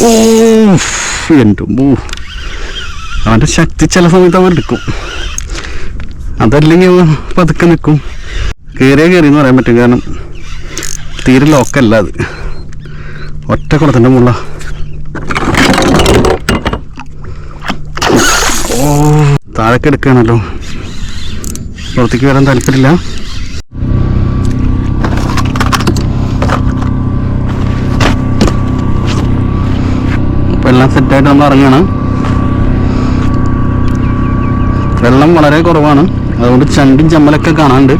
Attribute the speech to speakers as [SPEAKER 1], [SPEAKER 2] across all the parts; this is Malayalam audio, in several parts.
[SPEAKER 1] ഓ അവന്റെ ശക്തി ചില സമയത്ത് അവൻ എടുക്കും. അതല്ലെങ്കിൽ പതുക്കെ നിൽക്കും. കയറിയ കയറി എന്ന് പറയാൻ പറ്റും. കാരണം തീരെ ലോക്കല്ല അത്. ഒറ്റ കുളത്തിന്റെ മുള്ള ഓ താഴേക്ക് പുറത്തേക്ക് വരാൻ താല്പര്യമില്ല. എല്ലാം സെറ്റായിട്ട് നമ്മൾ ഇറങ്ങുകയാണ് വെള്ളം വളരെ കുറവാണ്. അതുകൊണ്ട് ചണ്ടും ചമ്മലൊക്കെ കാണാണ്ട്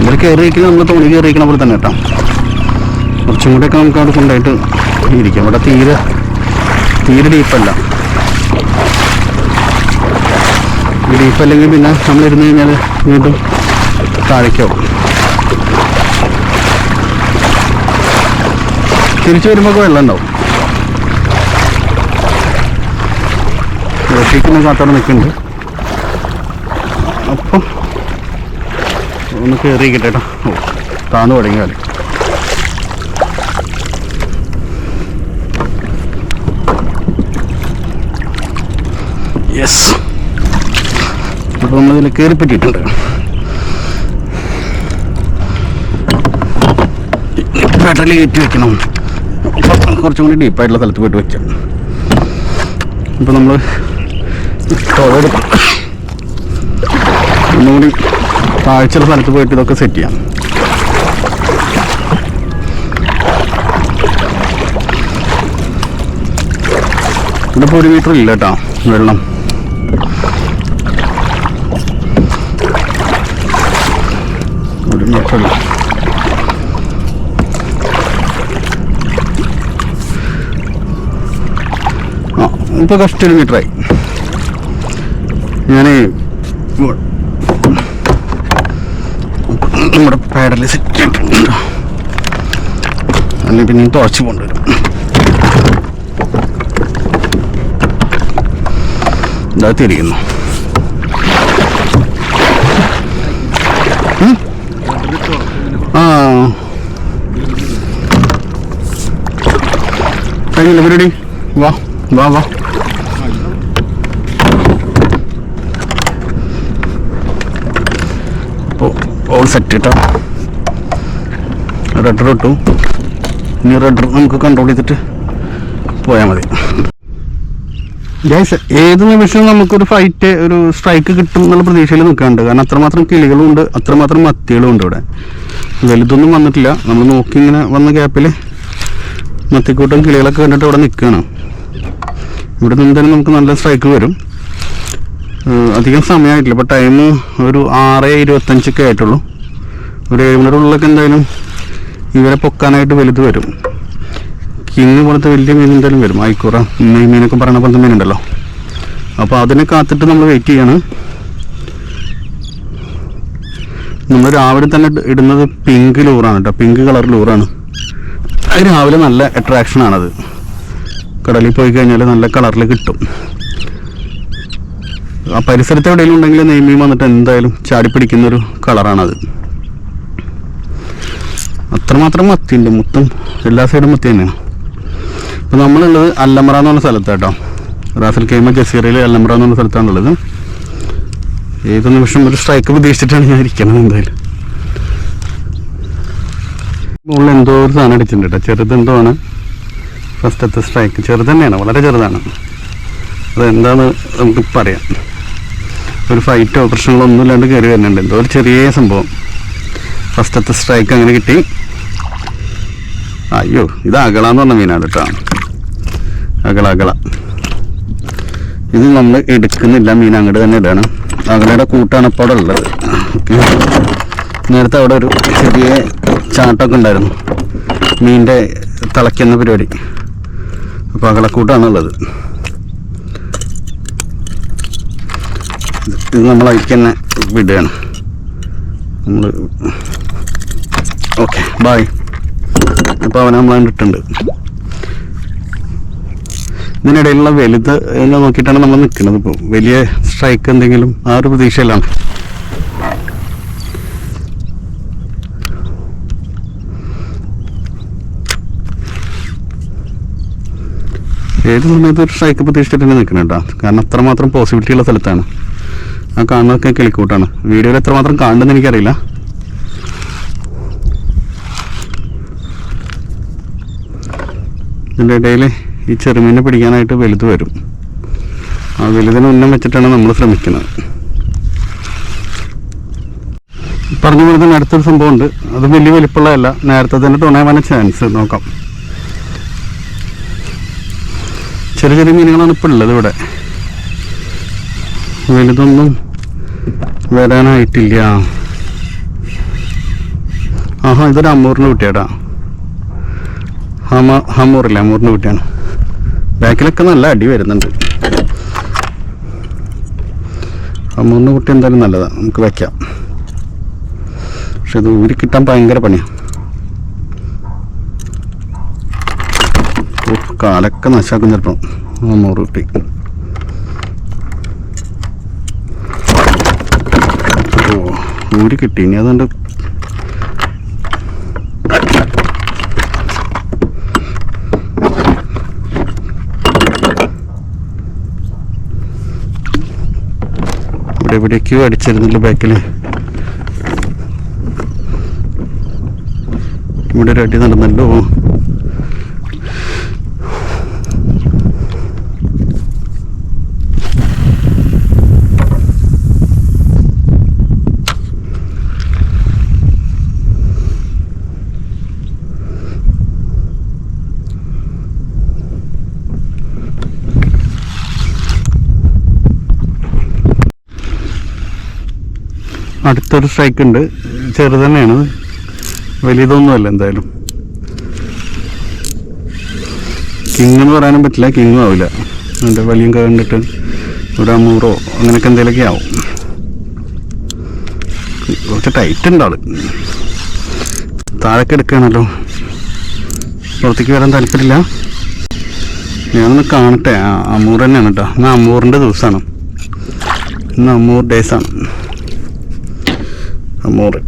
[SPEAKER 1] ഇവിടെ കയറി വയ്ക്കുന്നത് നമ്മൾ തോണി കയറി വയ്ക്കണ പോലെ തന്നെ കേട്ടോ. കുറച്ചും കൂടെയൊക്കെ നമുക്ക് അവിടെ കൊണ്ടായിട്ട് ഇരിക്കാം. ഇവിടെ തീരെ തീരെ ഡീപ്പല്ല ഡീപ്പല്ലെങ്കിൽ പിന്നെ നമ്മൾ ഇരുന്ന് കഴിഞ്ഞാൽ വീണ്ടും താഴേക്കാവും തിരിച്ചു വരുമ്പോൾ വെള്ളം ഉണ്ടാവും. വെട്ടിക്കുന്ന കാത്തോടെ നിൽക്കുന്നുണ്ട്. അപ്പം ഒന്ന് കയറി കേട്ടോ. ഓ താന്നു തുടങ്ങിയ കളി യെസ് അപ്പോൾ നമ്മളിതിൽ കയറി പറ്റിയിട്ടുണ്ട്. പെട്രോൾ കയറ്റി വെക്കണം. കുറച്ചും കൂടി ഡീപ്പായിട്ടുള്ള സ്ഥലത്ത് പോയിട്ട് വെക്കാം. ഇപ്പോൾ നമ്മൾ തുഴയെടുക്കും ഒന്നുകൂടി താഴ്ചയുള്ള സ്ഥലത്ത് പോയിട്ട് ഇതൊക്കെ സെറ്റ് ചെയ്യാം. ഇവിടെ ഇപ്പോൾ ഒരു മീറ്റർ ഇല്ല കേട്ടോ വെള്ളം. ഒരു മീറ്റർ ഇല്ല. ഇപ്പോൾ കഷ്ടി കിലോമീറ്ററായി ഇവ- നമ്മുടെ പാഡൽ സെറ്റ് ചെയ്തിട്ടുണ്ട്. അല്ലെങ്കിൽ പിന്നെ തുറച്ച് പോകേണ്ടി വരും ഇതാത്തിരിക്കുന്നു? ആ. കഴിഞ്ഞില്ല പരിപാടി? വാ വാ വാ അപ്പോൾ ഓൾ സെറ്റ് കേട്ടോ? റെഡർ ഇട്ടു. ഇനി റെഡർ നമുക്ക് കൺട്രോൾ ചെയ്തിട്ട് പോയാൽ മതി. ഏത് നിമിഷവും നമുക്കൊരു ഫൈറ്റ് ഒരു സ്ട്രൈക്ക് കിട്ടും എന്നുള്ള പ്രതീക്ഷയിൽ നിൽക്കാണ്ട് കാരണം അത്രമാത്രം കിളികളും ഉണ്ട് അത്രമാത്രം മത്തികളും ഉണ്ട് ഇവിടെ. വലുതൊന്നും വന്നിട്ടില്ല. നമ്മൾ നോക്കി ഇങ്ങനെ വന്ന ഗ്യാപ്പിൽ മത്തിക്കൂട്ടം കിളികളൊക്കെ കണ്ടിട്ട് ഇവിടെ നിൽക്കുകയാണ്. ഇവിടെ നിന്ന് തന്നെ നമുക്ക് നല്ല സ്ട്രൈക്ക് വരും. അധികം സമയമായിട്ടില്ല ഇപ്പോൾ ടൈം ഒരു ആറ് ഇരുപത്തഞ്ചൊക്കെ ആയിട്ടുള്ളൂ. ഒരു ഏഴ് മണിക്കുള്ളിലൊക്കെ എന്തായാലും ഇവരെ പൊക്കാനായിട്ട് വലുത് വരും. കിങ് പോലത്തെ വലിയ മീൻ എന്തായാലും വരും. ആയിക്കൂറ മീനൊക്കെ പറയുന്ന പോലത്തെ മീനുണ്ടല്ലോ. അപ്പോൾ അതിനെ കാത്തിട്ട് നമ്മൾ വെയിറ്റ് ചെയ്യാണ്. നമ്മൾ രാവിലെ തന്നെ ഇടുന്നത് പിങ്ക് ലൂറാണ് കേട്ടോ പിങ്ക് കളർ ലൂറാണ് അത് രാവിലെ നല്ല അട്രാക്ഷൻ ആണത്. കടലിൽ പോയി കഴിഞ്ഞാൽ നല്ല കളറിൽ കിട്ടും. ആ പരിസരത്ത് എവിടെയെങ്കിലും ഉണ്ടെങ്കിൽ നെയ്മീൻ വന്നിട്ട് എന്തായാലും കളറാണ് കളറാണത്. അത്രമാത്രം മത്തിയുണ്ട്. മൊത്തം എല്ലാ സൈഡും മത്തി തന്നെയാണ്. ഇപ്പം നമ്മളുള്ളത് അല്ലമ്പ്ര എന്ന് പറഞ്ഞ സ്ഥലത്ത് കേട്ടോ റാസൽ കൈമ ജസീറയിൽ അല്ലമറ എന്ന് പറഞ്ഞ സ്ഥലത്താണുള്ളത്. ഏത് നിമിഷം ഒരു സ്ട്രൈക്ക് പ്രതീക്ഷിച്ചിട്ടാണ് ഞാൻ ഇരിക്കുന്നത് എന്തായാലും. മുകളിൽ എന്തോ ഒരു സാധനം അടിച്ചിട്ടുണ്ട് കേട്ടോ. ചെറുതെന്തോ ആണ്. ഫസ്റ്റത്തെ സ്ട്രൈക്ക് ചെറുതന്നെയാണ് വളരെ ചെറുതാണ്. അതെന്താന്ന് നമുക്ക് പറയാം. ഒരു ഫൈറ്റോ പ്രശ്നങ്ങളോ ഒന്നും ഇല്ലാണ്ട് കയറി വരുന്നുണ്ട്. എന്തോ ഒരു ചെറിയ സംഭവം. ഫസ്റ്റത്തെ സ്ട്രൈക്ക് അങ്ങനെ കിട്ടി. അയ്യോ ഇത് അകളാന്ന് പറഞ്ഞ മീനാണ് കേട്ടോ. അകള അകള ഇത് നമ്മൾ എടുക്കുന്നില്ല മീൻ അങ്ങോട്ട് തന്നെ ഇടാണ്. അകളയുടെ കൂട്ടാണ് ഇപ്പോൾ അവിടെ ഉള്ളത്. നേരത്തെ അവിടെ ഒരു ചെറിയ ചാട്ടമൊക്കെ ഉണ്ടായിരുന്നു. മീനിന്റെ തിളയ്ക്കുന്ന പരിപാടി. അപ്പോൾ അകളക്കൂട്ടാണ് ഇത് നമ്മൾ അതിലേക്ക് തന്നെ വിടുകയാണ്. നമ്മൾ ഓക്കെ ബായ് അപ്പോൾ അവനെ നമ്മൾ കണ്ടിട്ടുണ്ട്. ഇതിനിടയിലുള്ള വലുത് എന്ന് നോക്കിയിട്ടാണ് നമ്മൾ നിൽക്കുന്നത്. ഇപ്പോൾ വലിയ സ്ട്രൈക്ക് എന്തെങ്കിലും ആ ഒരു പ്രതീക്ഷയിലാണ്. ഏത് സമയത്ത് ഒരു സ്ട്രൈക്ക് പ്രതീക്ഷിച്ചിട്ട് തന്നെ നിൽക്കണം കേട്ടോ. കാരണം അത്രമാത്രം പോസിബിലിറ്റി ഉള്ള സ്ഥലത്താണ്. ആ കാണുന്നതൊക്കെ കിളിക്കൂട്ടാണ്. വീഡിയോയിൽ എത്രമാത്രം കാണുന്നെന്ന് എനിക്കറിയില്ല. ഇതിന്റെ ഇടയിൽ ഈ ചെറുമീനെ പിടിക്കാനായിട്ട് വലുത് വരും. ആ വലുതിന് ഉന്നം വെച്ചിട്ടാണ് നമ്മൾ ശ്രമിക്കുന്നത്. പറഞ്ഞു വരുന്ന അടുത്തൊരു സംഭവമുണ്ട്. അത് വലിയ വലിപ്പമുള്ളതല്ല. നേരത്തെ തന്നെ തുണയാൻ ചാൻസ് നോക്കാം. ചെറിയ ചെറിയ മീനുകളാണ് ഇപ്പോൾ ഉള്ളത് ഇവിടെ. വലുതൊന്നും വരാനായിട്ടില്ല. ആഹാ ഇതൊരു അമ്മൂറിന് കുട്ടിയാടാ. ഹമ ഹമ്മൂറില്ല അമ്മൂറിന് കുട്ടിയാണ്. ബാക്കിലൊക്കെ നല്ല അടി വരുന്നുണ്ട്. അമ്മൂറിന് കുട്ടി എന്തായാലും നല്ലതാണ് നമുക്ക് വെക്കാം. പക്ഷെ ഇത് ഊരി കിട്ടാൻ ഭയങ്കര പണിയാണ് കാലൊക്കെ നശാക്കും ചിലപ്പം. അമ്മൂറ് കുട്ടി ഓ ഊരി കിട്ടി. ഇനി അതുകൊണ്ട് ഇവിടെ എവിടേക്കോ അടിച്ചിരുന്നില്ല ബാക്കിൽ ഇവിടെ ഒരു അടി നടന്നല്ലോ. അടുത്തൊരു സ്ട്രൈക്ക് ഉണ്ട് ചെറുത് തന്നെയാണ് വലിയതൊന്നുമല്ല എന്തായാലും. കിങ് എന്ന് പറയാനും പറ്റില്ല. കിങ്ങും ആവില്ല. എന്റെ വലിയ കണ്ടിട്ട് ഒരു അമൂറോ അങ്ങനെയൊക്കെ എന്തെങ്കിലുമൊക്കെ ആവും. കുറച്ച് ടൈറ്റ് ഉണ്ട് ആൾ. താഴേക്ക് എടുക്കുകയാണല്ലോ. പുറത്തേക്ക് വരാൻ താല്പര്യമില്ല. ഞാനൊന്ന് കാണട്ടെ. അമ്മൂർ തന്നെയാണ് കേട്ടോ. ഇന്ന് അമ്മൂറിന്റെ ദിവസമാണ്. ഇന്ന് അമ്മൂർ ഡേയ്സാണ് അമൂറ്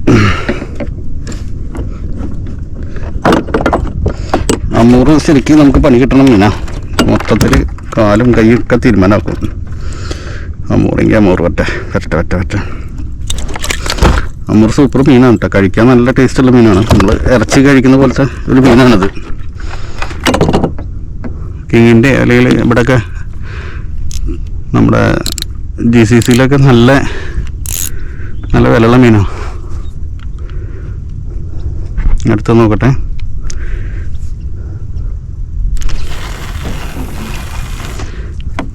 [SPEAKER 1] അമൂറ് ശരിക്കും നമുക്ക് പണി കിട്ടണം മീനാ. മൊത്തത്തിൽ കാലും കൈയൊക്കെ തീരുമാനമാക്കും അമൂറെങ്കിൽ അമൂറ് പറ്റ പറ്റ പറ്റ പറ്റ. അമൂർ സൂപ്പർ മീനാണ് കേട്ടോ കഴിക്കാൻ നല്ല ടേസ്റ്റുള്ള മീനാണ്. നമ്മൾ ഇറച്ചി കഴിക്കുന്ന പോലത്തെ ഒരു മീനാണിത്. കിങ്ങിന്റെ അല്ലെങ്കിൽ ഇവിടെയൊക്കെ നമ്മുടെ ജി സി സിയിലൊക്കെ നല്ല നല്ല വിലയുള്ള മീനാണ് അടുത്ത് നോക്കട്ടെ.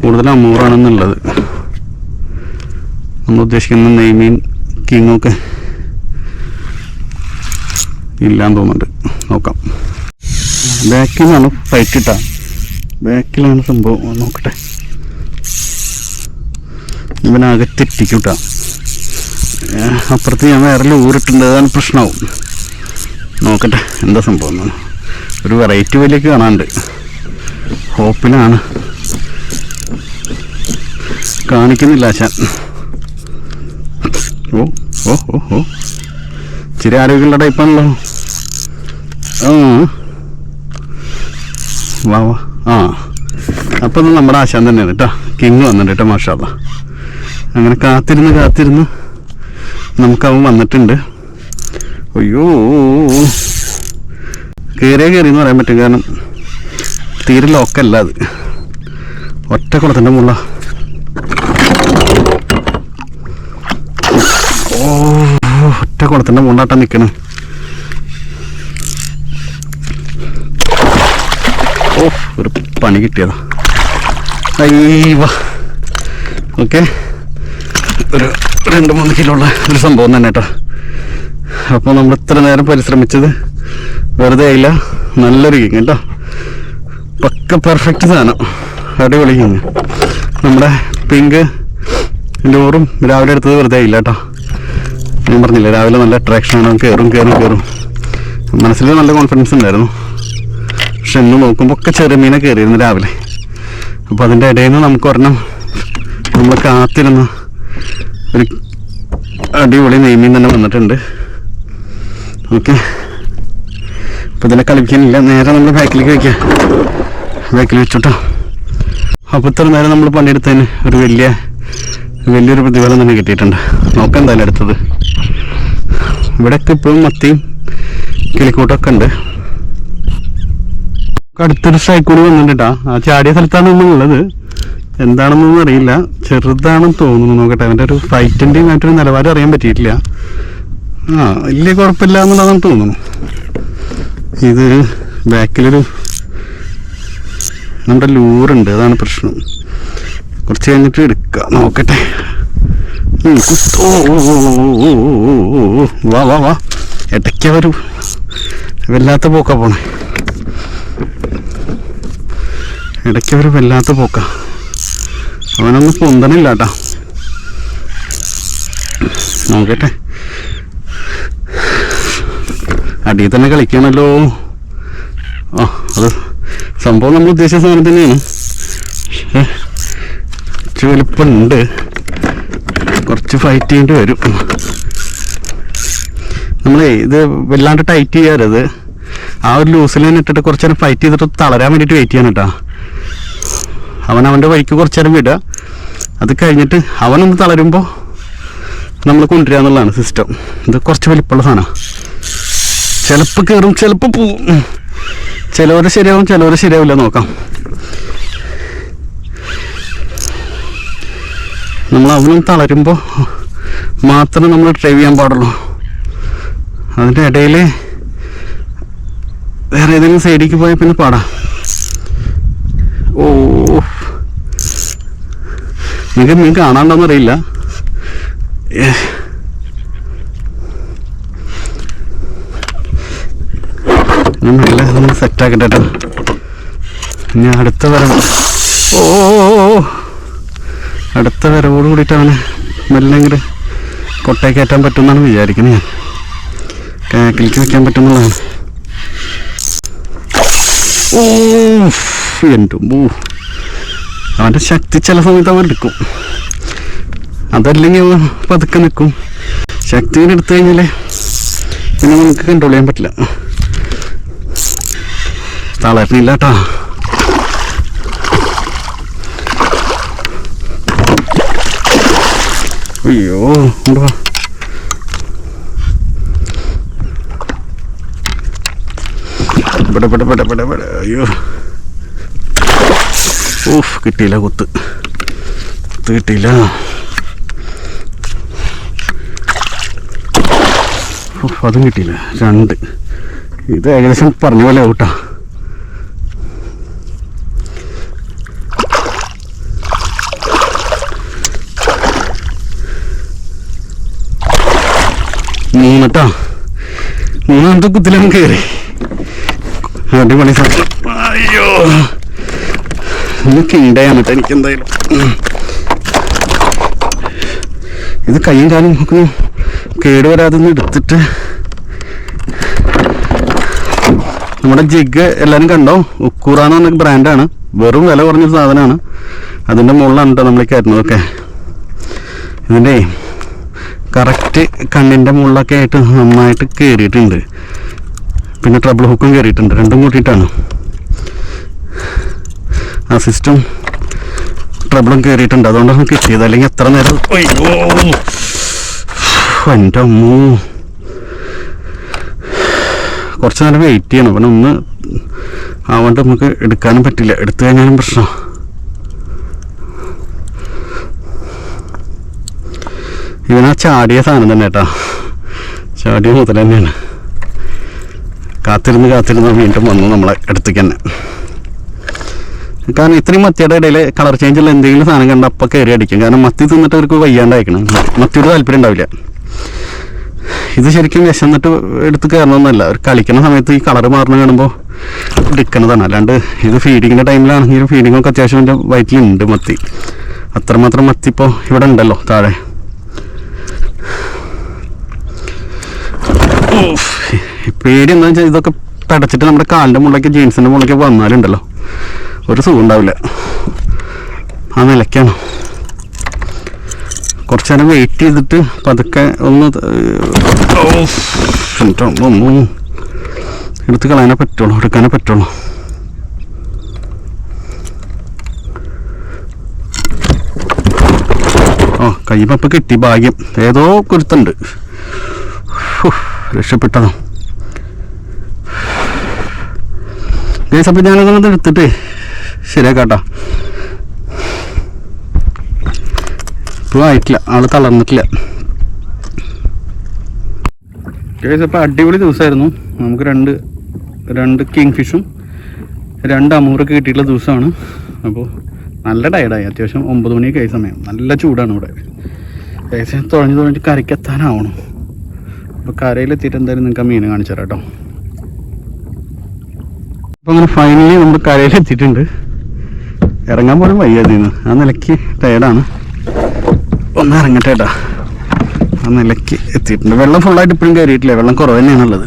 [SPEAKER 1] കൂടുതൽ അമൂറാണെന്നുള്ളത്. നമ്മൾ ഉദ്ദേശിക്കുന്ന നെയ്മീൻ കിങ്ങൊക്കെ ഇല്ലാന്ന് തോന്നുന്നുണ്ട്. നോക്കാം. ബാക്കിൽ നിന്നാണ് ഫൈറ്റ് ഇട്ടാ ബാക്കിലാണ് സംഭവം. നോക്കട്ടെ. ഇവനാകെ തെറ്റിക്കൂട്ടാ അപ്പുറത്ത് ഞാൻ വേറെ ഊരിട്ടുണ്ട്. അതാണ് പ്രശ്നമാവും നോക്കട്ടെ എന്താ സംഭവം. ഒരു വെറൈറ്റി വലിയൊക്കെ കാണാനുണ്ട്. ഹോപ്പിലാണ്. കാണിക്കുന്നില്ല ആശാൻ. ഓ ഓ ഓ ഓ. ഇച്ചിരി ആരോഗ്യമുള്ള ടൈപ്പാണല്ലോ ആ. വാ വാ. ആ. അപ്പം നമ്മുടെ ആശാൻ തന്നെയാണ് കേട്ടോ. കിങ് വന്നിട്ട് കേട്ടോ മാഷാല്ല അങ്ങനെ കാത്തിരുന്ന് കാത്തിരുന്ന് നമുക്കവൻ വന്നിട്ടുണ്ട്. അയ്യോ. കയറിയ കയറി എന്ന് പറയാൻ പറ്റും കാരണം തീരെ ലോക്കല്ല അത്. ഒറ്റ കുളത്തിന്റെ മുള്ള ഓ ഒറ്റ കുളത്തിന്റെ മുള്ളാട്ടം നിൽക്കണ് ഓ ഒരു പണി കിട്ടിയതാ. അയ്യവ ഓക്കെ ഒരു രണ്ട് മൂന്ന് കിലോ ഉള്ള ഒരു സംഭവം തന്നെ കേട്ടോ അപ്പോൾ നമ്മൾ ഇത്ര നേരം പരിശ്രമിച്ചത് വെറുതെ ആയില്ല. നല്ലൊരു കിങ് കേട്ടോ പക്ക പെർഫെക്റ്റ് സാധനം. അടിപൊളി കിങ് നമ്മുടെ പിങ്ക് ലോറും രാവിലെ എടുത്തത് വെറുതെ ആയില്ല കേട്ടോ. ഞാൻ പറഞ്ഞില്ല രാവിലെ നല്ല അട്രാക്ഷനാണ് കയറും കയറും കയറും മനസ്സിൽ നല്ല കോൺഫിഡൻസ് ഉണ്ടായിരുന്നു. പക്ഷെ ഇന്ന് നോക്കുമ്പോൾ ഒക്കെ ചെറിയ മീനെ കയറിയിരുന്നു രാവിലെ. അപ്പോൾ അതിന്റെ ഇടയിൽ നിന്ന് നമുക്ക് ഒരെണ്ണം നമ്മൾ കാത്തിരുന്ന ഒരു അടിപൊളി നെയ്മീൻ തന്നെ വന്നിട്ടുണ്ട്. ഓക്കെ അപ്പോൾ കളിപ്പിക്കാനില്ല നേരെ നമ്മൾ ബാക്കിലേക്ക് വയ്ക്കാം. ബാക്കിൽ വെച്ചോട്ടോ. അപ്പോൾ ഇത്ര നേരം നമ്മൾ പണിയെടുത്തതിന് ഒരു വലിയ വലിയൊരു പ്രതിഫലം തന്നെ കിട്ടിയിട്ടുണ്ട്. നോക്കാം എന്തായാലും അടുത്തത്. ഇവിടെയൊക്കെ ഇപ്പോഴും മത്തിയും കിളിക്കൂട്ടൊക്കെ ഉണ്ട്. അടുത്തൊരു സ്ട്രൈക്ക് കൂടി വന്നിട്ടാ ആ ചാടിയ സ്ഥലത്താണ് നമ്മളുള്ളത് എന്താണെന്നൊന്നും അറിയില്ല. ചെറുതാണെന്ന് തോന്നുന്നു. നോക്കട്ടെ. അവന്റെ ഒരു ഫൈറ്റിന്റെയും മറ്റൊരു നിലവാരം അറിയാൻ പറ്റിയിട്ടില്ല. ആ വലിയ കുഴപ്പമില്ല എന്നുള്ളതാണ് തോന്നുന്നു. ഇത് ബാക്കിലൊരു നമ്മുടെ ലൂറുണ്ട് അതാണ് പ്രശ്നം. കുറച്ച് കഴിഞ്ഞിട്ട് എടുക്കാം. നോക്കട്ടെ. വാ വാ വാ. ഇടയ്ക്ക ഒരു വല്ലാത്ത പോക്ക പോണേ. ഇടയ്ക്ക ഒരു വല്ലാത്ത പോക്ക. അവനൊന്നും പൊന്തണില്ല കേട്ടാ നോക്കട്ടെ. അടിയിൽ തന്നെ കളിക്കണല്ലോ. ആ അത് സംഭവം നമ്മൾ ഉദ്ദേശിച്ച സാധനം തന്നെയാണ്. കുറച്ച് കുറച്ച് ഫൈറ്റ് ചെയ്യേണ്ടി വരും. നമ്മളേ ഇത് വല്ലാണ്ട് ടൈറ്റ് ചെയ്യാറത്. ആ ഒരു ലൂസിൽ തന്നെ ഇട്ടിട്ട് കുറച്ച് നേരം ഫൈറ്റ് ചെയ്തിട്ട് തളരാൻ വേണ്ടിയിട്ട് വെയിറ്റ് ചെയ്യണം കേട്ടോ. അവൻ അവന്റെ വഴിക്ക് കുറച്ച് നേരം വിടുക. അത് കഴിഞ്ഞിട്ട് അവനൊന്ന് തളരുമ്പോൾ നമ്മൾ കൊണ്ടുവരിക എന്നുള്ളതാണ് സിസ്റ്റം ഇത് കുറച്ച് വലിപ്പമുള്ള സാധനമാണ്. ചിലപ്പോൾ കയറും ചിലപ്പോൾ പോവും. ചിലവരെ ശരിയാവും ചിലവരെ ശരിയാവില്ല. നോക്കാം. നമ്മൾ അവനും തളരുമ്പോൾ മാത്രമേ നമ്മൾ ഡ്രൈവ് ചെയ്യാൻ പാടുള്ളൂ. അതിന്റെ ഇടയിൽ വേറെ ഏതെങ്കിലും സൈഡിലേക്ക് പോയാൽ പിന്നെ പാടാം. ഓ. നിങ്ങൾക്ക് മീൻ കാണാണ്ടോന്ന് അറിയില്ല ഏ. ഞാൻ നല്ല ഒന്ന് സെറ്റാക്കട്ടെ കേട്ടോ ഇനി അടുത്ത വരവ്. ഓ അടുത്ത വരവോട് കൂടിയിട്ട് അവനെ മെല്ലെ ഇങ്ങോട്ട് കൊട്ടയെ കയറ്റാൻ പറ്റുമെന്നാണ് വിചാരിക്കുന്നത് ഞാൻ. കാക്കിലേക്ക് വെക്കാൻ പറ്റുന്നതാണ് ഓ എന്റെ ഓ അവന്റെ ശക്തി ചില സമയത്ത് അവൻ എടുക്കും. അതല്ലെങ്കിൽ പതുക്കെ നിൽക്കും. ശക്തിയിൽ എടുത്തു കഴിഞ്ഞാൽ പിന്നെ നമുക്ക് കൺട്രോൾ ചെയ്യാൻ പറ്റില്ല. തളരുന്നില്ല കേട്ടോ അയ്യോ വാ ഇവിടെ ഇവിടെ ഇവിടെ ഇവിടെ ഇവിടെ അയ്യോ ഊഫ് കിട്ടിയില്ല കുത്ത്. കുത്ത് കിട്ടിയില്ല. അതും കിട്ടിയില്ല. രണ്ട്. ഇത് ഏകദേശം പറഞ്ഞ പോലെ ഔട്ടാ മൂന്നാമത്തെ കുത്തിലും കയറി അടിപൊളി അയ്യോ. ഒന്ന് കിണ്ടയാണ് എനിക്ക് എന്തായാലും ഇത് കൈയും കാലും നമുക്ക് ഒന്ന് കേട് വരാതെ ഒന്ന് എടുത്തിട്ട്. നമ്മുടെ ജിഗ് എല്ലാവരും കണ്ടോ? ഉക്കൂറ എന്ന് പറഞ്ഞ ബ്രാൻഡാണ് വെറും വില കുറഞ്ഞൊരു സാധനമാണ്. അതിന്റെ മുകളിലാണ് കേട്ടോ നമ്മൾ ഓക്കെ ഇതിന്റെ കറക്റ്റ് കണ്ണിന്റെ മുകളിലൊക്കെ ആയിട്ട് നന്നായിട്ട് കയറിയിട്ടുണ്ട് പിന്നെ ട്രബിൾ ഹുക്കും കയറിയിട്ടുണ്ട് രണ്ടും കൂട്ടിയിട്ടാണ്. ആ സിസ്റ്റം ട്രബിളും കയറിയിട്ടുണ്ട് അതുകൊണ്ടാണ് കിട്ടിയത്. അല്ലെങ്കിൽ എത്ര നേരം അയ്യോ. എന്റെ അമ്മൂ. കുറച്ച് നേരം വെയിറ്റ് ചെയ്യണം. പിന്നെ ഒന്ന് ആവാണ്ട് നമുക്ക് എടുക്കാനും പറ്റില്ല. എടുത്തു കഴിഞ്ഞാലും പ്രശ്നം. ഇവനാ ചാടിയ സാധനം തന്നെ കേട്ടോ. ചാടിയ മുതൽ തന്നെയാണ്. കാത്തിരുന്ന് കാത്തിരുന്ന് വീണ്ടും വന്നു നമ്മളെ അടുത്തേക്ക് തന്നെ. കാരണം ഇത്രയും മത്തിയുടെ ഇടയിൽ കളർ ചേഞ്ചുള്ള എന്തെങ്കിലും സാധനം കണ്ട അപ്പം കയറി അടിക്കും. കാരണം മത്തി തിന്നിട്ട് അവർക്ക് വയ്യാണ്ടായിക്കണം മത്തിയോട് താല്പര്യം ഉണ്ടാവില്ല. ഇത് ശരിക്കും വിശന്നിട്ട് എടുത്ത് കയറണമെന്നല്ല അവർ കളിക്കുന്ന സമയത്ത് ഈ കളർ മാറുന്ന കാണുമ്പോൾ എടുക്കുന്നതാണ്. അല്ലാണ്ട് ഇത് ഫീഡിങ്ങിന്റെ ടൈമിലാണെങ്കിലും ഫീഡിങ്ങൊക്കെ അത്യാവശ്യം എന്റെ വയറ്റിലുണ്ട് മത്തി. അത്രമാത്രം മത്തി ഇപ്പോൾ ഇവിടെ ഉണ്ടല്ലോ താഴെ. പേടി എന്താ വെച്ചാൽ ഇതൊക്കെ പടച്ചിട്ട് നമ്മുടെ കാലിന്റെ മുകളിലേക്ക് ജീൻസിന്റെ മുകളിലേക്ക് വന്നാലുണ്ടല്ലോ. ഒരു സുഖം ഉണ്ടാവില്ല. ആ നിലയ്ക്കാണ്. കുറച്ച് നേരം വെയിറ്റ് ചെയ്തിട്ട് പതുക്കെ ഒന്ന് ഒന്ന് എടുത്ത് കളയാനേ പറ്റുള്ളൂ എടുക്കാനേ പറ്റുള്ളൂ. ഓ കയ്യപ്പം കിട്ടി ഭാഗ്യം. ഏതോ കുരുത്തുണ്ട്. ഹൂ, രക്ഷപ്പെട്ടതാ ഗൈസ് അപ്പം ഞാനതൊന്നും എടുത്തിട്ട് ശരിയാക്കാട്ടോ ഇപ്പോഴും ആയിട്ടില്ല. ആൾ തളർന്നിട്ടില്ല. ഗൈസ് അപ്പം അടിപൊളി ദിവസമായിരുന്നു നമുക്ക് രണ്ട് രണ്ട് കിങ് ഫിഷും രണ്ട് അമൂറൊക്കെ കിട്ടിയിട്ടുള്ള ദിവസമാണ്. അപ്പോൾ നല്ല ടയർഡായി അത്യാവശ്യം ഒമ്പത് മണിയൊക്കെ ആയി സമയം. നല്ല ചൂടാണ് ഇവിടെ. ഏകദേശം തുഴഞ്ഞ് തുഴഞ്ഞ് കരയ്ക്കെത്താനാവണം അപ്പോൾ കരയിലെത്തിയിട്ട് എന്തായാലും നിങ്ങൾക്ക് ആ മീൻ കാണിച്ചു തരാം കേട്ടോ. അപ്പോൾ അങ്ങനെ ഫൈനലി നമ്മൾ കരയിലെത്തിയിട്ടുണ്ട്. ഇറങ്ങാൻ പോലും വയ്യ അതിന്ന് ആ നിലയ്ക്ക് ടയർഡാണ് ഒന്ന് ഇറങ്ങട്ടെ കേട്ടാ ആ നിലയ്ക്ക് എത്തിയിട്ടുണ്ട്. വെള്ളം ഫുള്ളായിട്ട് ഇപ്പോഴും കയറിയിട്ടില്ല. വെള്ളം കുറവ് തന്നെയാണുള്ളത്.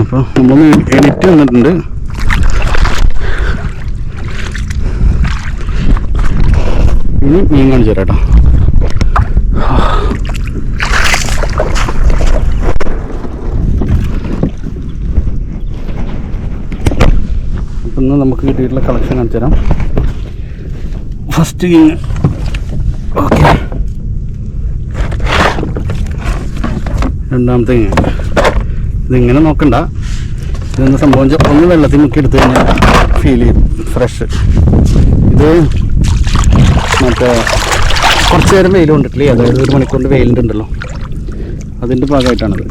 [SPEAKER 1] അപ്പോൾ നമ്മളൊന്ന് എഡിറ്റ് വന്നിട്ടുണ്ട്. ഇനി മീൻ കാണിച്ചു തരാം കേട്ടോ ഇന്ന് നമുക്ക് കിട്ടിയിട്ടുള്ള കളക്ഷൻ കാണിച്ചു തരാം ഫസ്റ്റ് ഓക്കെ രണ്ടാമത്തെ ഇതിങ്ങനെ നോക്കണ്ട. ഇതൊന്ന് സംഭവം ഒന്ന് വെള്ളത്തിൽ മുക്കി എടുത്തു കഴിഞ്ഞാൽ ഫീൽ ചെയ്യും. ഫ്രഷ് ഇത് മറ്റേ കുറച്ച് നേരം വെയിൽ കൊണ്ടിട്ടില്ലേ? അതായത് ഒരു മണിക്കൂറിന്റെ വെയിലുണ്ടല്ലോ. അതിന്റെ ഭാഗമായിട്ടാണത്.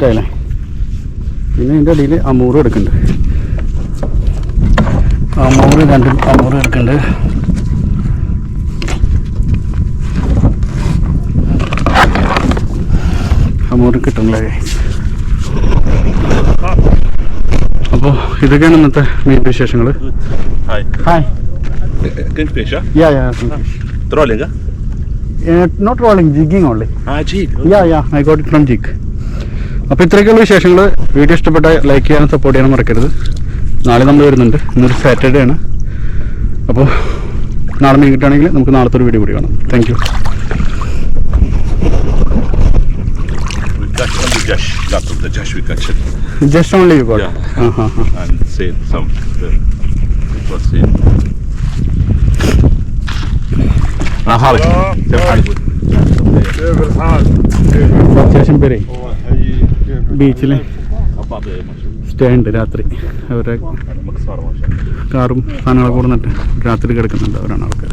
[SPEAKER 1] സെറ്റായില്ലേ പിന്നെ ഇതിന്റെ അടിയിൽ അമൂറ് എടുക്കുന്നുണ്ട് അമൂറ് രണ്ട് അമൂറ് എടുക്കുന്നുണ്ട് അമൂറ് കിട്ടുന്നില്ലേ? അപ്പോൾ ഇതൊക്കെയാണ് ഇന്നത്തെ മീൻ വിശേഷങ്ങൾ hi
[SPEAKER 2] hi?
[SPEAKER 1] Yeah yeah? Not trolling jigging only. Yeah yeah I got it from jig അപ്പോൾ ഇത്രയൊക്കെയുള്ള വിശേഷങ്ങൾ വീഡിയോ ഇഷ്ടപ്പെട്ട ലൈക്ക് ചെയ്യാനും സപ്പോർട്ട് ചെയ്യാനും മറക്കരുത്. നാളെ നമ്മൾ വരുന്നുണ്ട്. ഇന്നൊരു സാറ്റർഡേ ആണ്. അപ്പോൾ നാളെ മീൻ കിട്ടുകയാണെങ്കിൽ നമുക്ക് നാളത്തെ ഒരു വീഡിയോ കൂടി കാണാം. Thank you
[SPEAKER 2] catch only
[SPEAKER 1] you got
[SPEAKER 2] Yeah.
[SPEAKER 1] ആ ഹാ ഹാ
[SPEAKER 2] And sale some. The, it was sale. Ah, Harry. Ja, Harry.
[SPEAKER 1] അത്യാവശ്യം പേരെ. ബീച്ചിൽ
[SPEAKER 2] Abba det
[SPEAKER 1] സ്റ്റേണ്ട്. രാത്രി.
[SPEAKER 2] അവരെ
[SPEAKER 1] കാറും സാധനങ്ങളൊക്കെ കൊടുന്നിട്ട് രാത്രി കിടക്കുന്നുണ്ട് അവരാണ് ആൾക്കാർ